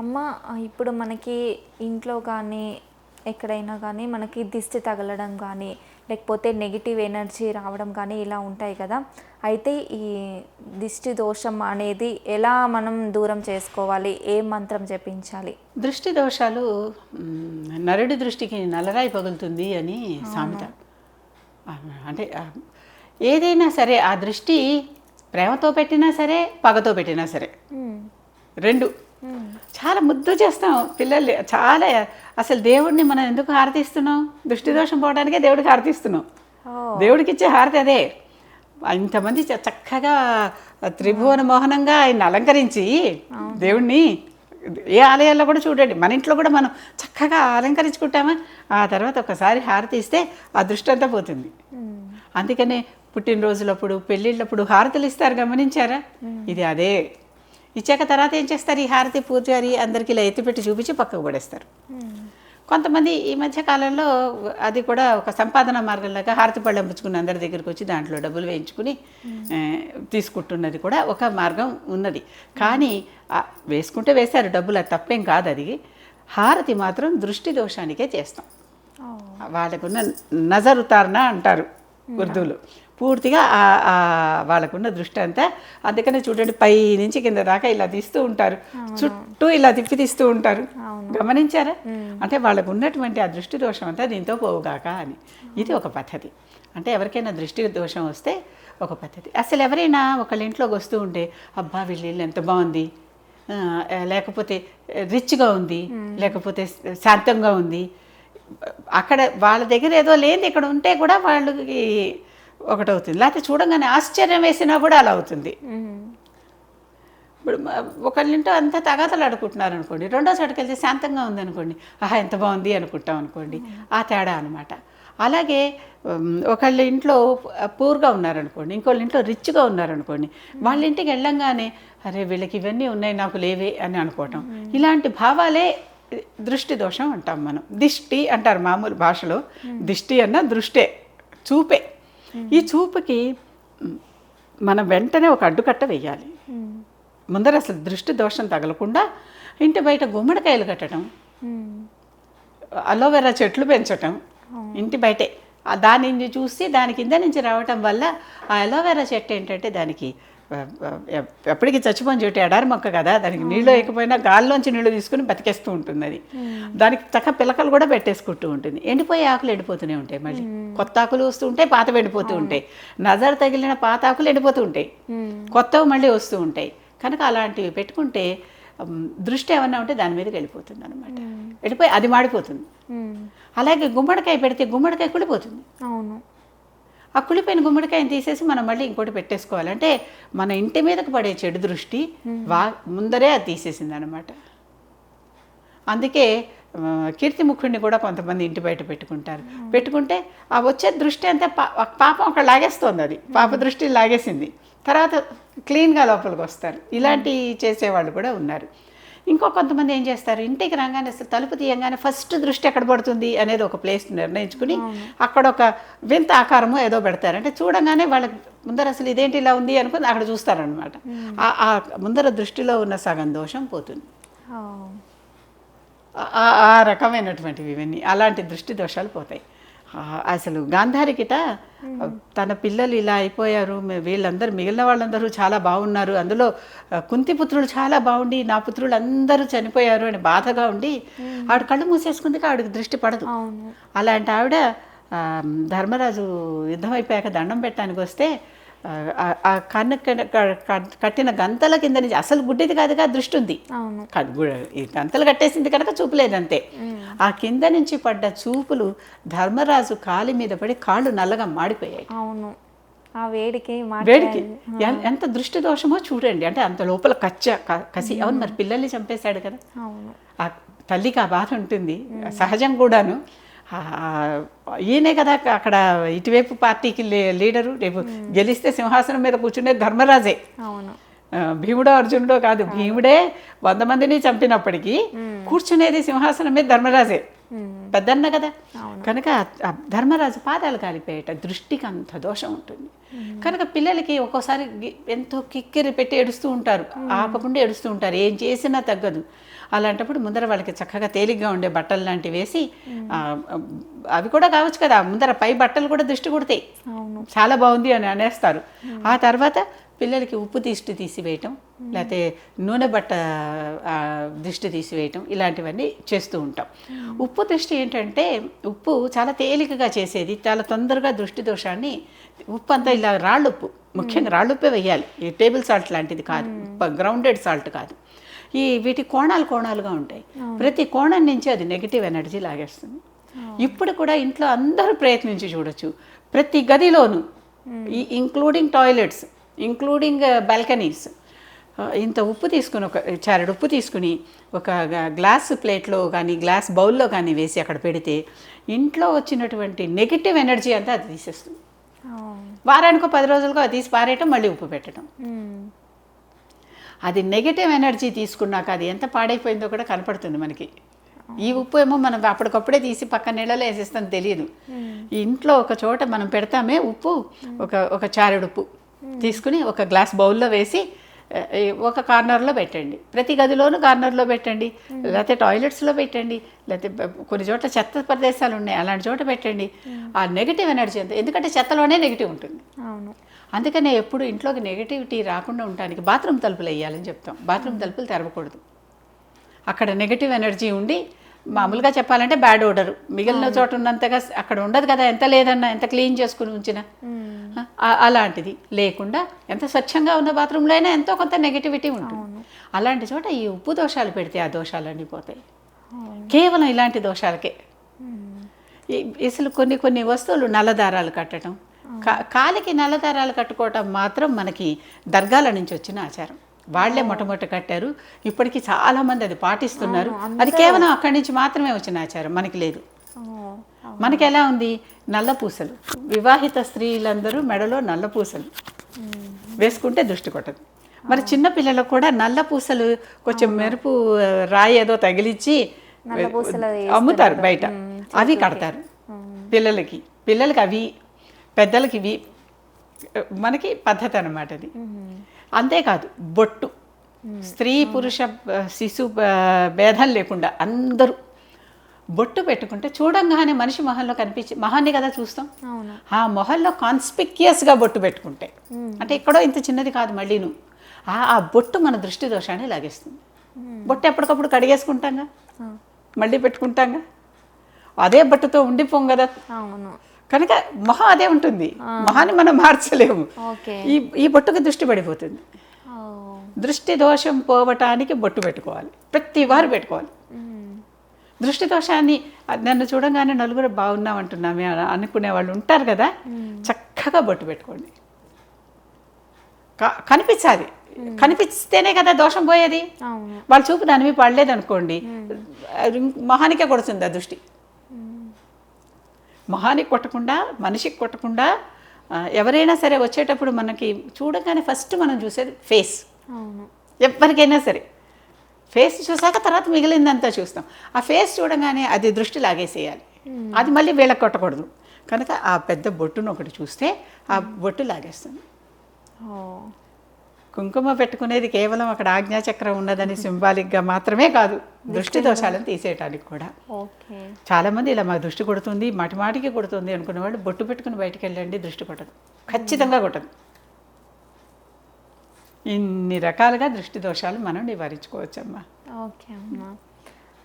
అమ్మ ఇప్పుడు మనకి ఇంట్లో కానీ ఎక్కడైనా కానీ మనకి దిష్టి తగలడం కానీ లేకపోతే నెగిటివ్ ఎనర్జీ రావడం కానీ ఇలా ఉంటాయి కదా. అయితే ఈ దిష్టి దోషం అనేది ఎలా మనం దూరం చేసుకోవాలి? ఏ మంత్రం జపించాలి? దృష్టి దోషాలు నరుడి దృష్టికి నల్లరాయి పగులుతుంది అని సామెత. అంటే ఏదైనా సరే ఆ దృష్టి ప్రేమతో పెట్టినా సరే పగతో పెట్టినా సరే. రెండు. చాలా ముద్దు చేస్తాం పిల్లల్ని. చాలా అసలు దేవుడిని మనం ఎందుకు హారతిస్తున్నాం? దృష్టి దోషం పోవడానికే దేవుడికి హారతిస్తున్నాం. దేవుడికి ఇచ్చే హారతి అదే. ఇంతమంది చక్కగా త్రిభువన మోహనంగా ఆయన అలంకరించి దేవుణ్ణి ఏ ఆలయాల్లో కూడా చూడండి. మన ఇంట్లో కూడా మనం చక్కగా అలంకరించుకుంటామా? ఆ తర్వాత ఒకసారి హారతి ఇస్తే ఆ దృష్టి అంతా పోతుంది. అందుకనే పుట్టినరోజులప్పుడు పెళ్ళిళ్ళప్పుడు హారతులు ఇస్తారు. గమనించారా? ఇది అదే. ఇచ్చాక తర్వాత ఏం చేస్తారు? ఈ హారతి పూజారి అందరికీ ఇలా ఎత్తిపెట్టి చూపించి పక్కకు పడేస్తారు. మ్మ్. కొంతమంది ఈ మధ్య కాలంలో అది కూడా ఒక సంపాదన మార్గంలాగా హారతి పళ్ళెం పుచ్చుకుని అందరి దగ్గరికి వచ్చి దాంట్లో డబ్బులు వేయించుకుని ఆ, తీసుకుంటున్నది కూడా ఒక మార్గం ఉన్నది. కానీ వేసుకుంటే వేశారు డబ్బులు అది తప్పేం కాదు అది. హారతి మాత్రం దృష్టి దోషానికే చేస్తాం. వాళ్ళకున్న నజరు తారణ అంటారు ఉర్దూలో. పూర్తిగా వాళ్ళకున్న దృష్టి అంతా. అందుకనే చూడండి పై నుంచి కింద దాకా ఇలా తీస్తూ ఉంటారు. చుట్టూ ఇలా తిప్పి తీస్తూ ఉంటారు. గమనించారా? అంటే వాళ్ళకు ఉన్నటువంటి ఆ దృష్టి దోషం అంతా దీంతో పోవుగాక అని. ఇది ఒక పద్ధతి. అంటే ఎవరికైనా దృష్టి దోషం వస్తే ఒక పద్ధతి. అసలు ఎవరైనా ఒకళ్ళ ఇంట్లోకి వస్తూ ఉంటే అబ్బా వీళ్ళ ఇల్లు ఎంత బాగుంది. లేకపోతే రిచ్గా ఉంది. లేకపోతే శాంతంగా ఉంది. అక్కడ వాళ్ళ దగ్గర ఏదో లేని ఇక్కడ ఉంటే కూడా వాళ్ళకి ఒకటవుతుంది. లేకపోతే చూడంగానే ఆశ్చర్యం వేసినా కూడా అలా అవుతుంది. ఇప్పుడు ఒకళ్ళింటో అంతా తగాతలు ఆడుకుంటున్నారు అనుకోండి. రెండో చోటుకి వెళ్తే శాంతంగా ఉంది అనుకోండి. ఆహా ఎంత బాగుంది అనుకుంటాం అనుకోండి. ఆ తేడా అనమాట అలాగే ఒకళ్ళ ఇంట్లో పూర్గా ఉన్నారనుకోండి ఇంకోళ్ళ ఇంట్లో రిచ్గా ఉన్నారనుకోండి వాళ్ళ ఇంటికి వెళ్ళంగానే అరే వీళ్ళకి ఇవన్నీ ఉన్నాయి నాకు లేవే అని అనుకోవటం. ఇలాంటి భావాలే దృష్టి దోషం అంటాం మనం. దిష్టి అంటారు మామూలు భాషలో. దిష్టి అన్న దృష్టే చూపే. ఈ చూపుకి మనం వెంటనే ఒక అడ్డుకట్ట వేయాలి. ముందర అసలు దృష్టి దోషం తగలకుండా ఇంటి బయట గుమ్మడికాయలు కట్టడం. అలోవెరా చెట్లు పెంచటం ఇంటి బయటే దానిని చూసి దాని కింద నుంచి రావటం వల్ల ఆ అలోవెరా చెట్టు ఏంటంటే దానికి ఎప్పటికీ చచ్చిపోని చెట్టు ఎడారి మొక్క కదా దానికి నీళ్ళు వేయకపోయినా గాల్లోంచి నీళ్ళు తీసుకుని బతికేస్తూ ఉంటుంది అది. దానికి చక్క పిలకలు కూడా పెట్టేసుకుంటూ ఉంటుంది. ఎండిపోయే ఆకులు ఎండిపోతూనే ఉంటాయి మళ్ళీ. కొత్త ఆకులు వస్తూ ఉంటాయి పాత ఎండిపోతూ ఉంటాయి. నజర్ తగిలిన పాత ఆకులు ఎండిపోతూ ఉంటాయి. కొత్తవి మళ్ళీ వస్తూ ఉంటాయి. కనుక అలాంటివి పెట్టుకుంటే దృష్టి ఏమన్నా ఉంటే దాని మీదకి వెళ్ళిపోతుంది అనమాట వెళ్ళిపోయి అది మాడిపోతుంది. అలాగే గుమ్మడికాయ పెడితే గుమ్మడికాయ కుళ్ళిపోతుంది. అవును. ఆ కుళ్ళిపోయిన గుమ్మడికాయని తీసేసి మనం మళ్ళీ ఇంకోటి పెట్టేసుకోవాలి. అంటే మన ఇంటి మీదకి పడే చెడు దృష్టి వా ముందరే అది తీసేసింది అనమాట అందుకే కీర్తిముఖుడిని కూడా కొంతమంది ఇంటి బయట పెట్టుకుంటారు. పెట్టుకుంటే ఆ వచ్చే దృష్టి అంతా పాపం అక్కడ లాగేస్తోంది అది. పాప దృష్టి లాగేసింది. తర్వాత క్లీన్గా లోపలికి వస్తారు. ఇలాంటి చేసేవాళ్ళు కూడా ఉన్నారు. ఇంకో కొంతమంది ఏం చేస్తారు? ఇంటికి రాగానే అసలు తలుపు తీయంగానే ఫస్ట్ దృష్టి ఎక్కడ పడుతుంది అనేది ఒక ప్లేస్ నిర్ణయించుకుని అక్కడ ఒక వింత ఆకారము ఏదో పెడతారు. అంటే చూడంగానే వాళ్ళకి ముందర అసలు ఇదేంటి ఇలా ఉంది అనుకుని అక్కడ చూస్తారనమాట ఆ- ముందర దృష్టిలో ఉన్న సగం దోషం పోతుంది. ఆ- రకమైనటువంటివి ఇవన్నీ. అలాంటి దృష్టి దోషాలు పోతాయి. అసలు గాంధారికిట తన పిల్లలు ఇలా అయిపోయారు. వీళ్ళందరూ మిగిలిన వాళ్ళందరూ చాలా బాగున్నారు. అందులో కుంతి పుత్రులు చాలా బాగుండి నా పుత్రులు అందరూ చనిపోయారు అని బాధగా ఉండి ఆవిడ కళ్ళు మూసేసుకుందిగా ఆవిడకి దృష్టి పడదు. అలాంటి ఆవిడ ధర్మరాజు యుద్ధం అయిపోయాక దండం పెట్టడానికి వస్తే ఆ, కన్ను కట్టిన గంతల కింద నుంచి అసలు గుడ్డిది కాదుగా దృష్టి ఉంది. గంతలు కట్టేసింది కనుక చూపులేదంతే ఆ కింద నుంచి పడ్డ చూపులు ధర్మరాజు కాలి మీద పడి కాళ్ళు నల్లగా మాడిపోయాయి. అవును. ఆ వేడికి ఎంత దృష్టి దోషమో చూడండి. అంటే అంత లోపల కచ్చ కసి. అవును మరి పిల్లల్ని చంపేశాడు కదా. ఆ తల్లికి ఆ బాధ ఉంటుంది. సహజం కూడాను. ఈయనే కదా అక్కడ ఇటువైపు పార్టీకి లీడరు. రేపు గెలిస్తే సింహాసనం మీద కూర్చునే ధర్మరాజే. అవును. భీముడో అర్జునుడో కాదు భీముడే వంద మందిని చంపినప్పటికీ కూర్చునేది సింహాసనం మీద ధర్మరాజే. పెద్దన్న కదా. కనుక ధర్మరాజు పాదాలు కాలిపోయేట దృష్టికి అంత దోషం ఉంటుంది. కనుక పిల్లలకి ఒక్కోసారి ఎంతో కిక్కిరి పెట్టి ఏడుస్తూ ఉంటారు. ఆపకుండా ఏడుస్తూ ఉంటారు. ఏం చేసినా తగ్గదు. అలాంటప్పుడు ముందర వాళ్ళకి చక్కగా తేలిగ్గా ఉండే బట్టలు లాంటివి వేసి అవి కూడా కావచ్చు కదా ముందర పై బట్టలు కూడా దృష్టి కొడతాయి. చాలా బాగుంది అని అనేస్తారు. ఆ తర్వాత పిల్లలకి ఉప్పు దిష్టి తీసివేయటం లేకపోతే నూనె బట్ట దిష్టి తీసివేయటం ఇలాంటివన్నీ చేస్తూ ఉంటాం. ఉప్పు దృష్టి ఏంటంటే ఉప్పు చాలా తేలికగా చేసేది చాలా తొందరగా దృష్టి దోషాన్ని ఉప్పు అంతా ఇలా రాళ్ళు ఉప్పు ముఖ్యంగా రాళ్ళు ఉప్పే వేయాలి. ఈ టేబుల్ సాల్ట్ లాంటిది కాదు గ్రౌండెడ్ సాల్ట్ కాదు. ఈ వీటి కోణాలు కోణాలుగా ఉంటాయి. ప్రతి కోణం నుంచి అది నెగిటివ్ ఎనర్జీ లాగేస్తుంది. ఇప్పుడు కూడా ఇంట్లో అందరూ ప్రయత్నించి చూడొచ్చు. ప్రతి గదిలోనూ ఈ ఇంక్లూడింగ్ టాయిలెట్స్ ఇంక్లూడింగ్ బాల్కనీస్ ఇంత ఉప్పు తీసుకుని ఒక చారెడు ఉప్పు తీసుకుని ఒక గ్లాస్ ప్లేట్లో కానీ గ్లాస్ బౌల్లో కానీ వేసి అక్కడ పెడితే ఇంట్లో వచ్చినటువంటి నెగిటివ్ ఎనర్జీ అంతా అది తీసేస్తుంది. వారానికో పది రోజులకో అది తీసి పారేయటం మళ్ళీ ఉప్పు పెట్టడం అది నెగిటివ్ ఎనర్జీ తీసుకున్నాక అది ఎంత పాడైపోయిందో కూడా కనపడుతుంది మనకి. ఈ ఉప్పు ఏమో మనం అప్పటికప్పుడే తీసి పక్క నీళ్ళలో వేసేస్తాం తెలియదు. ఈ ఇంట్లో ఒక చోట మనం పెడతామే ఉప్పు ఒక ఒక చారెడు ఉప్పు తీసుకుని ఒక గ్లాస్ బౌల్లో వేసి ఒక కార్నర్లో పెట్టండి. ప్రతి గదిలోనూ కార్నర్లో పెట్టండి. లేకపోతే టాయిలెట్స్లో పెట్టండి. లేకపోతే కొన్ని చోట్ల చెత్త ప్రదేశాలు ఉన్నాయి. అలాంటి చోట పెట్టండి. ఆ నెగిటివ్ ఎనర్జీ అంత ఎందుకంటే చెత్తలోనే నెగిటివ్ ఉంటుంది. అవును. అందుకనే ఎప్పుడు ఇంట్లోకి నెగిటివిటీ రాకుండా ఉండడానికి బాత్రూమ్ తలుపులు వేయాలని చెప్తాం. బాత్రూమ్ తలుపులు తెరవకూడదు. అక్కడ నెగిటివ్ ఎనర్జీ ఉండి మామూలుగా చెప్పాలంటే బ్యాడ్ ఓడర్ మిగిలిన చోట ఉన్నంతగా అక్కడ ఉండదు కదా ఎంత లేదన్నా ఎంత క్లీన్ చేసుకుని ఉంచినా. అలాంటిది. లేకుండా ఎంత స్వచ్ఛంగా ఉన్న బాత్రూంలో అయినా ఎంతో కొంత నెగిటివిటీ ఉంటుంది. అలాంటి చోట ఈ ఉప్పు దోషాలు పెడితే ఆ దోషాలన్నీ పోతాయి. కేవలం ఇలాంటి దోషాలకే. అసలు కొన్ని కొన్ని వస్తువులు నల్లదారాలు కట్టడం కాలికి నల్లదారాలు కట్టుకోవటం మాత్రం మనకి దర్గాల నుంచి వచ్చిన ఆచారం. వాళ్ళే మొట్టమొదటి కట్టారు. ఇప్పటికీ చాలా మంది అది పాటిస్తున్నారు. అది కేవలం అక్కడి నుంచి మాత్రమే వచ్చిన ఆచారం మనకి లేదు. మనకి ఎలా ఉంది? నల్ల పూసలు. వివాహిత స్త్రీలందరూ మెడలో నల్ల పూసలు. వేసుకుంటే దృష్టి కొట్టదు. మరి చిన్న పిల్లలకు కూడా నల్ల పూసలు కొంచెం మెరుపు రాయి ఏదో తగిలించి నల్ల పూసలు అమ్ముతారు బయట. అవి కడతారు. పిల్లలకి. పిల్లలకి అవి పెద్దలకి ఇవి మనకి పద్ధతి అన్నమాట అది. అంతేకాదు బొట్టు. స్త్రీ పురుష శిశు భేదం లేకుండా అందరూ బొట్టు పెట్టుకుంటే చూడంగానే మనిషి మొహంలో కనిపించి మొహాన్ని కదా చూస్తాం. ఆ మొహంలో కాన్స్పిక్యుయస్గా బొట్టు పెట్టుకుంటే. అంటే ఎక్కడో ఇంత చిన్నది కాదు మళ్ళీను. ఆ ఆ బొట్టు మన దృష్టి దోషాన్ని లాగేస్తుంది. బొట్టు ఎప్పటికప్పుడు కడిగేసుకుంటాంగా? మళ్ళీ పెట్టుకుంటాంగా? అదే బొట్టుతో ఉండిపోం కదా. అవును. కనుక మొహం అదే ఉంటుంది. మొహాన్ని మనం మార్చలేము. ఈ ఈ బొట్టుకు దృష్టి పడిపోతుంది. దృష్టి దోషం పోవటానికి బొట్టు పెట్టుకోవాలి. ప్రతి వారు పెట్టుకోవాలి. దృష్టి దోషాన్ని నన్ను చూడంగానే నలుగురు బాగున్నాం అంటున్నామే అని అనుకునే వాళ్ళు ఉంటారు కదా. చక్కగా బొట్టు పెట్టుకోండి. కనిపించాలి. కనిపిస్తేనే కదా దోషం పోయేది. వాళ్ళ చూపు దాని మీద పడలేదు అనుకోండి మొహానికే కొడుతుంది ఆ దృష్టి. మొహానికి కొట్టకుండా మనిషికి కొట్టకుండా ఎవరైనా సరే వచ్చేటప్పుడు మనకి చూడగానే ఫస్ట్ మనం చూసేది ఫేస్. ఎవరికైనా సరే. ఫేస్ చూసాక తర్వాత మిగిలిందంతా చూస్తాం. ఆ ఫేస్ చూడగానే అది దృష్టి లాగేసేయాలి. అది మళ్ళీ వీళ్ళకి కొట్టకూడదు. కనుక ఆ పెద్ద బొట్టును ఒకటి చూస్తే ఆ బొట్టు లాగేస్తుంది. కుంకుమ పెట్టుకునేది కేవలం అక్కడ ఆజ్ఞాచక్రం ఉన్నదని సింబాలిక్గా మాత్రమే కాదు. దృష్టి దోషాలను తీసేయటానికి కూడా. చాలామంది ఇలా మా దృష్టి కొడుతుంది మాటి మాటికి కొడుతుంది అనుకునే వాళ్ళు బొట్టు పెట్టుకుని బయటికి వెళ్ళండి దృష్టి కొట్టదు. ఖచ్చితంగా కొట్టదు. ఇన్ని రకాలుగా దృష్టి దోషాలు మనం నివారించుకోవచ్చమ్మా. ఓకే అమ్మా.